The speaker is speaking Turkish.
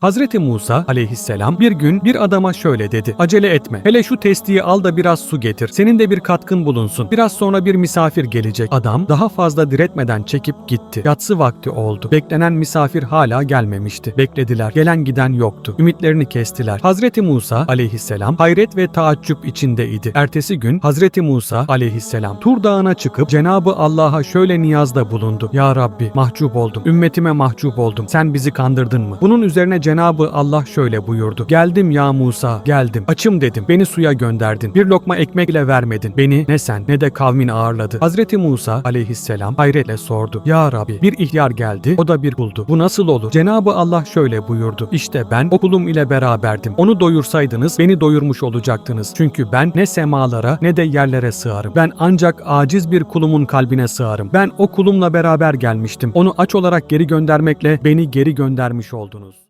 Hazreti Musa aleyhisselam bir gün bir adama şöyle dedi. Acele etme. Hele şu testiyi al da biraz su getir. Senin de bir katkın bulunsun. Biraz sonra bir misafir gelecek. Adam daha fazla diretmeden çekip gitti. Yatsı vakti oldu. Beklenen misafir hala gelmemişti. Beklediler. Gelen giden yoktu. Ümitlerini kestiler. Hazreti Musa aleyhisselam hayret ve taaccüp içindeydi. Ertesi gün Hazreti Musa aleyhisselam Tur Dağı'na çıkıp Cenabı Allah'a şöyle niyazda bulundu. Ya Rabbi mahcup oldum. Ümmetime mahcup oldum. Sen bizi kandırdın mı? Bunun üzerine Cenabı Allah şöyle buyurdu. Geldim ya Musa, geldim. Açım dedim. Beni suya gönderdin. Bir lokma ekmek bile vermedin. Beni ne sen ne de kavmin ağırladı. Hazreti Musa aleyhisselam hayretle sordu. Ya Rabbi bir ihtiyar geldi. O da bir buldu. Bu nasıl olur? Cenabı Allah şöyle buyurdu. İşte ben o kulum ile beraberdim. Onu doyursaydınız beni doyurmuş olacaktınız. Çünkü ben ne semalara ne de yerlere sığarım. Ben ancak aciz bir kulumun kalbine sığarım. Ben o kulumla beraber gelmiştim. Onu aç olarak geri göndermekle beni geri göndermiş oldunuz.